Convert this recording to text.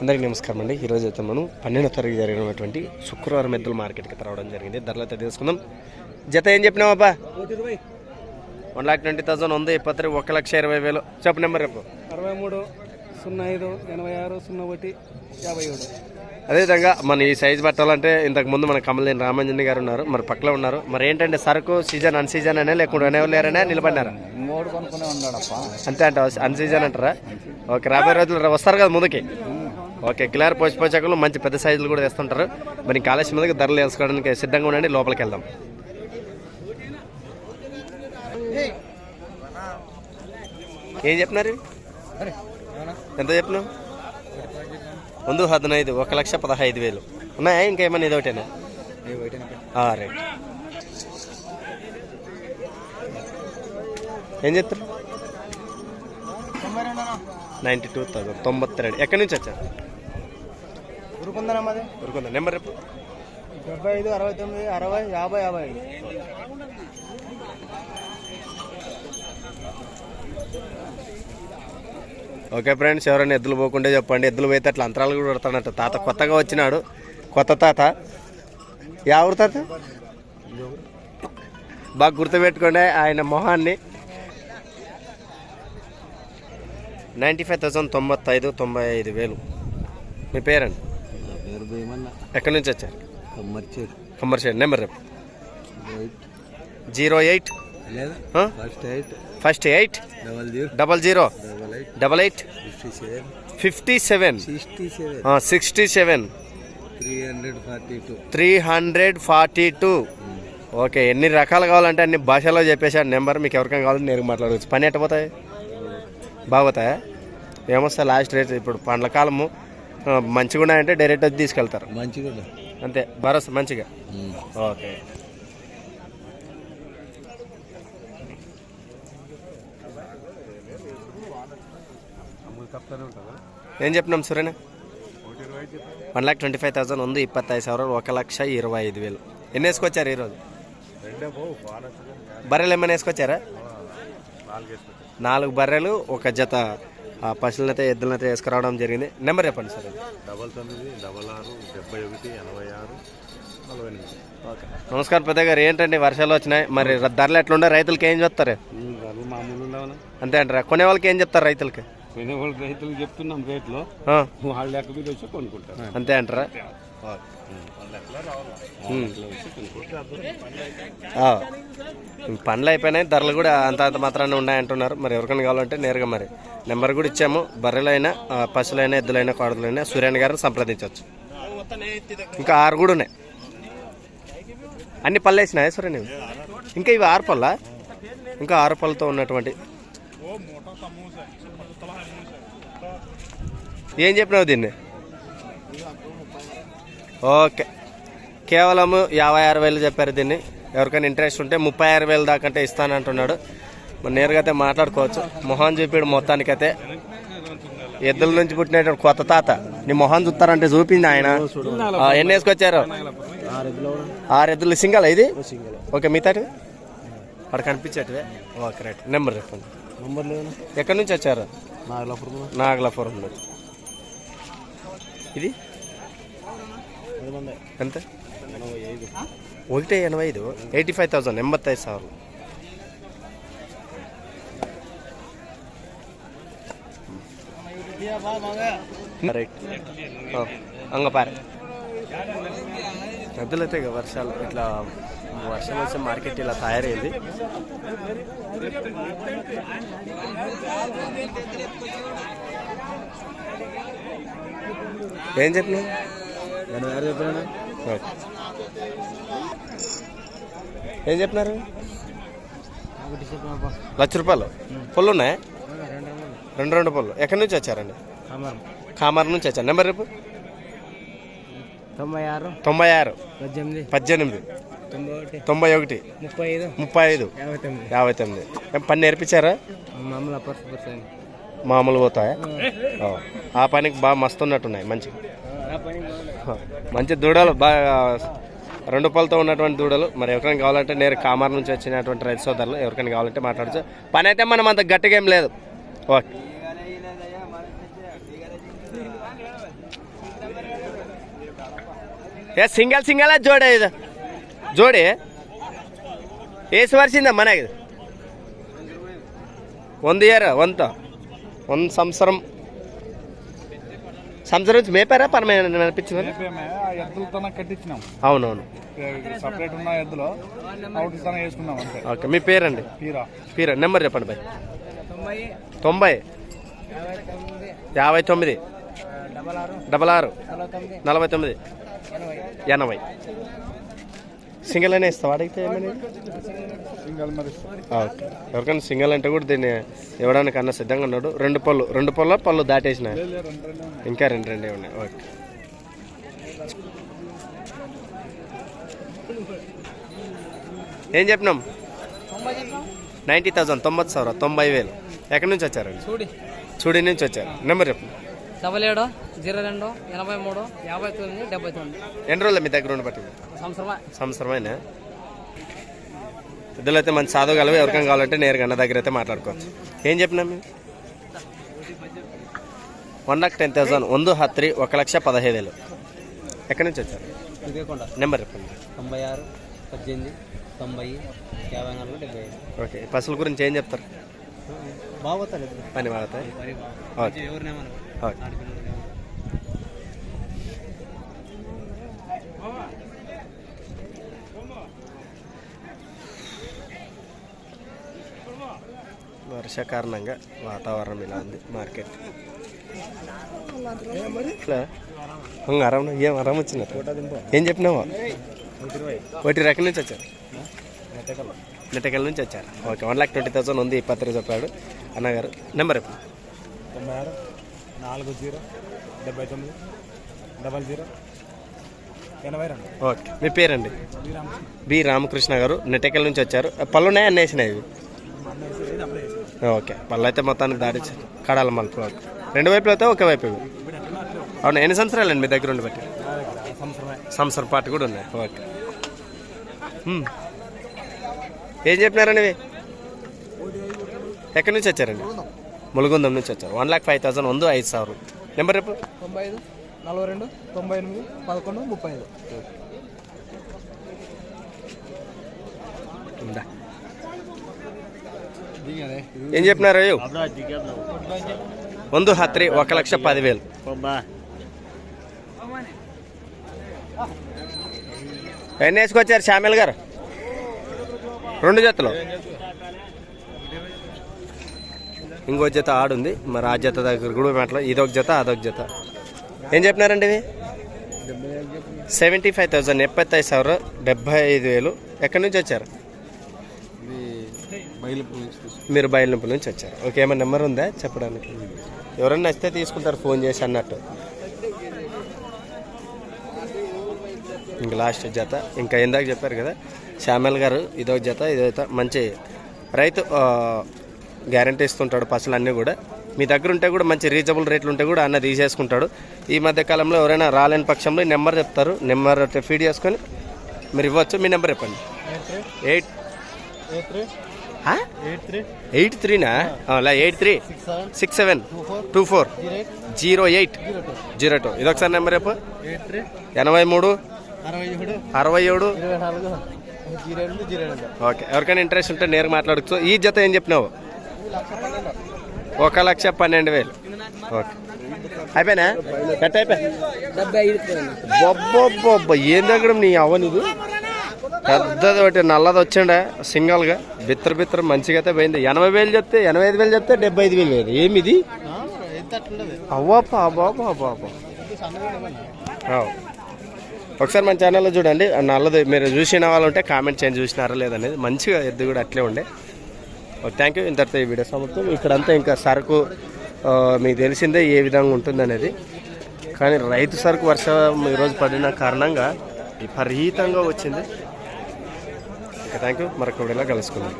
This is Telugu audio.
అందరికీ నమస్కారం అండి. ఈరోజు అయితే మనం పన్నెండో తరగతి జరిగినటువంటి శుక్రవారం ఎద్దుల మార్కెట్కి రావడం జరిగింది. ధరలు అయితే తెలుసుకుందాం. జత ఏం చెప్పినావు అబ్బా వన్ లాక్ ట్వంటీ థౌసండ్ ఉంది ఇప్పటి ఒక లక్ష ఇరవై వేలు. చెప్పు నెంబర్ రేపు అరవై మూడు సున్నా ఐదు ఎనభై ఆరు సున్నా ఒకటి యాభై ఏడు అదేవిధంగా మన ఈ సైజ్ పట్టాలంటే ఇంతకు ముందు మన కమలేని రామంజన్ గారు ఉన్నారు మరి పక్కలో ఉన్నారు. మరి ఏంటంటే సరుకు సీజన్ అన్ సీజన్ అనే లేకుండా లేరనే నిలబడినారా? మూడు కొనుక్కునే ఉన్నాడప్ప. అంతే అంట అన్ సీజన్ అంటారా? ఓకే రాబోయే రోజులు వస్తారు కదా ముందుకి. ఓకే కిలార్ పోచి పోచకులు మంచి పెద్ద సైజులు కూడా తెస్తుంటారు మరి ఆలస్యం మీదకి ధరలు తెలుసుకోవడానికి సిద్ధంగా ఉండండి లోపలికి వెళ్దాం. ఏం చెప్పినారు? ఎంత చెప్పినావు? ముందు హద్నైదు ఒక లక్ష పదహైదు వేలు. ఉన్నాయా? ఇంకేమన్నా ఇది ఒకటేనా? రైట్. ఏం చెప్తారు? నైంటీ టూ థౌసండ్ తొంభై రెండు. ఎక్కడి నుంచి వచ్చారు? ఊరుకుందనా మాది ఊరుకుందా నెంబర్ రేపు డెబ్బై ఐదు అరవై తొమ్మిది అరవై యాభై యాభై ఐదు. ఓకే ఫ్రెండ్స్ ఎవరైనా ఎద్దులు పోకుంటే చెప్పండి. ఎద్దులు పోతే అట్లా అంతరాలు కూడా కొడతాడంట తాత కొత్తగా వచ్చినాడు. కొత్త తాత. యా ఊరు తాత? బాగా గుర్తుపెట్టుకోండి ఆయన మొహాన్ని. నైంటీ ఫైవ్ థౌసండ్ తొంభై ఐదు తొంభై ఐదు వేలు. మీ పేరండి? ఎక్కడి నుంచి వచ్చారు? కమర్షియల్ నెంబర్ రేపు zero eight? First eight. Double zero. Double eight. Fifty seven. Sixty seven. Three hundred forty two. Two. Okay ఎన్ని రకాలు కావాలంటే అన్ని భాషలో చెప్పేసాడు నెంబర్ మీకు ఎవరికైనా కావాలంటే నేరుగా మాట్లాడవచ్చు. పని ఎట్ట పోతాయి బాగుతాయా? ఏమొస్తా లాస్ట్ రేట్ ఇప్పుడు పండ్ల కాలము. మంచిగా ఉన్నాయంటే డైరెక్ట్ వచ్చి తీసుకెళ్తారు. మంచిగా అంతే భరోసా మంచిగా. ఓకే. ఏం చెప్పినాం సురేణ one lakh twenty five thousand ఉంది ఇప్పత్తైదు సవరాలు ఒక లక్ష ఇరవై ఐదు వేలు. ఎన్ని వేసుకొచ్చారు ఈరోజు? బర్రెలు ఏమైనా వేసుకొచ్చారా? నాలుగు బర్రెలు ఒక జత. ఆ, పశువులనైతే ఎద్దులనైతే వేసుకురావడం జరిగింది. నెంబర్ చెప్పండి సార్. డబల్ తొమ్మిది డబల్ ఆరు డెబ్బై ఒకటి ఎనభై ఆరు నలభై ఎనిమిది. ఓకే. నమస్కారం పెద్ద గారు ఏంటండి వర్షాలు వచ్చినాయి? మరి ధరలు ఎట్లుండే రైతులకి ఏం చెప్తారు? ధరలు మామూలు ఉండవనా అంతే అంటారా? కొనే వాళ్ళకి ఏం చెప్తారు రైతులకి? వాళ్ళు రైతులు చెప్తున్నాం రేట్లో. వాళ్ళ లెక్క మీద వచ్చి కొనుక్కుంటారు. అంతే అంటారా. పనులు అయిపోయినాయి ధరలు కూడా అంత అంత మాత్రాన్ని ఉన్నాయంటున్నారు. మరి ఎవరికైనా కావాలంటే నేరుగా మరి నెంబర్ కూడా ఇచ్చాము. బర్రెలైనా పశువులైనా ఎద్దులైనా కోడలైనా సూర్యన్ గారిని సంప్రదించవచ్చు. ఇంకా ఆరు కూడా ఉన్నాయి. అన్ని పళ్ళు వేసినాయా సూర్యని ఇంకా ఇవి ఆరు పళ్ళా? ఇంకా ఆరు పళ్ళతో ఉన్నటువంటి ఏం చెప్పినావు దీన్ని? ఓకే. కేవలం యాభై ఆరు వేలు చెప్పారు దీన్ని. ఎవరికైనా ఇంట్రెస్ట్ ఉంటే ముప్పై ఆరు వేలు దాకంటే ఇస్తానంటున్నాడు. మరి నేరుగా అయితే మాట్లాడుకోవచ్చు. మొహం చూపిడు మొత్తానికైతే. ఎద్దుల నుంచి పుట్టినటువంటి కొత్త తాత. నీ మొహం చూస్తారంటే చూపింది ఆయన. ఎన్ని వేసుకొచ్చారు? ఆరు ఎద్దులు. సింగల్ ఇది? ఓకే మిగతాటి అక్కడ కనిపించేటివే ఓకే రైట్. నెంబర్ చెప్పండి. ఎక్కడి నుంచి వచ్చారు? నాగలాపురం. నాగలాపురం నుండి. ఇది? ఎంత? ఒకటే ఎనభై ఐదు ఎయిటీ ఫైవ్ థౌసండ్ ఎంబత్తైదు సార్లు. రైట్ అంగపార పెద్దలైతే వర్షాలు ఇట్లా వర్షం వచ్చే మార్కెట్ ఇలా తయారైంది. ఏం చెప్పినా. ఏం చెప్పినారు? లక్ష రూపాయలు. పళ్ళు ఉన్నాయా? రెండు రెండు పళ్ళు. ఎక్కడి నుంచి వచ్చారండి? కామార్ నుంచి వచ్చారు. నెంబర్ రేపు తొంభై ఆరు. తొంభై ఆరు. పద్దెనిమిది. పద్దెనిమిది. తొంభై ఒకటి. ముప్పై ఐదు. ముప్పై ఐదు. యాభై తొమ్మిది. యాభై తొమ్మిది. ఏం పని నేర్పించారా? మామూలు పోతాయా? ఆ పనికి బాగా మస్తు ఉన్నట్టున్నాయి మంచి మంచి దూడలు బాగా రెండు పళ్ళతో ఉన్నటువంటి దూడలు. మరి ఎవరికైనా కావాలంటే నేను కామార్ నుంచి వచ్చినటువంటి రైతు సోదరులు ఎవరికైనా కావాలంటే మాట్లాడచ్చు. పని అయితే మనం అంత గట్టిగా ఏం లేదు. ఓకే ఏ సింగల్ సింగల్ జోడే ఇది. జోడే? వేసి వరిసిందా మనకి? ఇది ಒಂದು ಇಯರ್ ಒಂದು సంవత్సరం. సంవత్సరం నుంచి మేపారా? పరమే అనిపించింది? ఆ ఎద్దులతో కట్టించినాం. అవునవును. సపరేట్ ఉన్న ఎద్దులో అవుట్ తన వేసుకున్నాం అంతే. ఓకే మీ పేరండి? తీరా పేరు. నెంబర్ చెప్పండి బాయ్ తొంభై. యాభై తొమ్మిది. డబల్ ఆరు. నలభై తొమ్మిది. ఎనభై. సింగిల్ అనే ఇస్తావా? అడిగితే ఓకే. ఎవరికైనా సింగిల్ అంటే కూడా దీన్ని ఇవ్వడానికి అన్న సిద్ధంగా ఉన్నాడు. రెండు పళ్ళు రెండు పళ్ళు పళ్ళు దాటేసిన? ఇంకా రెండు రెండు ఉన్నాయి. ఓకే. ఏం చెప్పినాం? నైంటీ థౌసండ్ తొంభై సవర తొంభై వేలు. ఎక్కడి నుంచి వచ్చారండి చూడి నుంచి వచ్చారు. నెంబర్ చెప్పండి డబల్ ఏడు జీరో రెండు ఎనభై మూడు యాభై తొమ్మిది డెబ్బై తొమ్మిది ఎన్ని రోజులు మీ దగ్గర ఉండి పట్టింది సంవత్సరమా సంవత్సరమైన పెద్దలు అయితే మంచి చదవగలవు ఎవరికైనా కావాలంటే నేరుగా అన్న దగ్గర అయితే మాట్లాడుకోవచ్చు ఏం చెప్పినాం మేము వన్ లాక్ టెన్ థౌసండ్ ಒಂದು ಹತ್ರಿ ఒక లక్ష పదహైదు వేలు ఎక్కడి నుంచి వచ్చారు వివేకొండ నెంబర్ చెప్పండి తొంభై ఆరు పద్దెనిమిది తొంభై యాభై నాలుగు డెబ్బై ఐదు ఓకే ఈ పశువుల గురించి ఏం చెప్తారు బాగుతుంది పని వాడతాయి ఓకే ఎవరినేమన్నా ఓకే వర్ష కారణంగా వాతావరణం ఇలా ఉంది మార్కెట్. ఇట్లా అరం ఏం అరం వచ్చిన ఏం చెప్పినావా? ఒకటి రకం నుంచి వచ్చారు. నెట్టకల్ నుంచి వచ్చారు. Okay one lakh twenty thousand ఉంది పత్రిక చెప్పాడు. అన్నగారు నెంబర్ ఎప్పుడు నాలుగు జీరో డెబ్బై తొమ్మిది డబల్ జీరో ఎనభై రెండు. ఓకే. మీ పేరండి? బి రామకృష్ణ. గారు. నెట్టెకల్ నుంచి వచ్చారు. పళ్ళు ఉన్నాయి అన్నీ వేసినాయి ఇవి ఓకే. పళ్ళు అయితే మొత్తానికి దాడిచ్చారు కడాల మలుపు ఓకే రెండు వైపులు అయితే ఒకే వైపు ఇవి. అవును ఎన్ని సంవత్సరాలండి మీ దగ్గర ఉండి బట్టి? సంవత్సరం పాటు కూడా ఉన్నాయి. ఓకే. ఏం చెప్పినారండి ఇవి? ఎక్కడి నుంచి వచ్చారండి? ములుగుందం నుంచి వచ్చారు వన్ లాక్ ఫైవ్ థౌసండ్ వంద ఐదు ಸಾವಿರ నెంబర్ రేపు తొంభై ఐదు నలభై రెండు తొంభై ఎనిమిది పదకొండు ముప్పై ఐదు ఉందా ఏం చెప్పినారు అయ్యో ಒಂದು ಹತ್ರಿ ఒక లక్ష పదివేలు ఎన్ని వేసుకొచ్చారు శ్యామిల్ గారు రెండు జతలు ఇంకో జత ఆడుంది మరి ఆ జత దగ్గర కూడా మాట్లా ఇదొక జత అదొక జత. ఏం చెప్పినారండి ఇవి? సెవెంటీ ఫైవ్ థౌసండ్ ఎప్పై ఐదు సార్ డెబ్బై ఐదు వేలు. ఎక్కడి నుంచి వచ్చారు? మీరు బయలుంపు నుంచి వచ్చారు. ఓకే ఏమైనా నెంబర్ ఉందా చెప్పడానికి? ఎవరన్నా వస్తే తీసుకుంటారు ఫోన్ చేసి అన్నట్టు. ఇంక లాస్ట్ జత. ఇంకా ఇందాక చెప్పారు కదా శ్యామల్ గారు ఇదో జత ఇదో మంచి రైతు గ్యారంటీ ఇస్తుంటాడు పసులు అన్నీ కూడా. మీ దగ్గర ఉంటే కూడా మంచి రీజనబుల్ రేట్లు ఉంటే కూడా అన్న తీసేసుకుంటాడు. ఈ మధ్య కాలంలో ఎవరైనా రాలేని పక్షంలో ఈ నెంబర్ చెప్తారు. నెంబర్ ఫీడ్ చేసుకొని మీరు ఇవ్వచ్చు. మీ నెంబర్ చెప్పండి. ఎయిట్ ఎయిట్ త్రీనా? అలా eight three. Six seven. Two four. Zero eight. Zero two. ఇదొకసారి number three ఎనభై మూడు. అరవై ఏడు. ఓకే. ఎవరికైనా ఇంట్రెస్ట్ ఉంటే నేరుగా మాట్లాడచ్చు. ఈ జత ఏం చెప్పినావు? ఒక లక్ష పన్నెండు వేలు. ఓకే. అయిపోయినా? కట్ ఏం దగ్గర నీ అవనిది పెద్దది ఒకటి నల్లది వచ్చిండే సింగల్గా? బిత్తర బిత్తర మంచిగా అయితే పోయింది. ఎనభై వేలు చెప్తే ఎనభై ఐదు వేలు చెప్తే డెబ్బై ఐదు వేలు లేదు ఏమిది? అవ్వప్ప ఒకసారి మన ఛానల్లో చూడండి. నల్లది మీరు చూసిన వాళ్ళు ఉంటే కామెంట్ చేయండి చూసినారా లేదనేది మంచిగా ఎద్దు కూడా అట్లే ఉండే. Uh, థ్యాంక్ యూ ఇంతటితో ఈ వీడియో సమాప్తం. ఇక్కడంతా ఇంకా సరుకు uh, మీకు తెలిసిందే ఏ విధంగా ఉంటుందనేది. కానీ రైతు సరుకు వర్షం ఈరోజు పడిన కారణంగా విపరీతంగా వచ్చింది. ఇంకా థ్యాంక్ యూ మరొక వీడియోలో కలుసుకుందాం.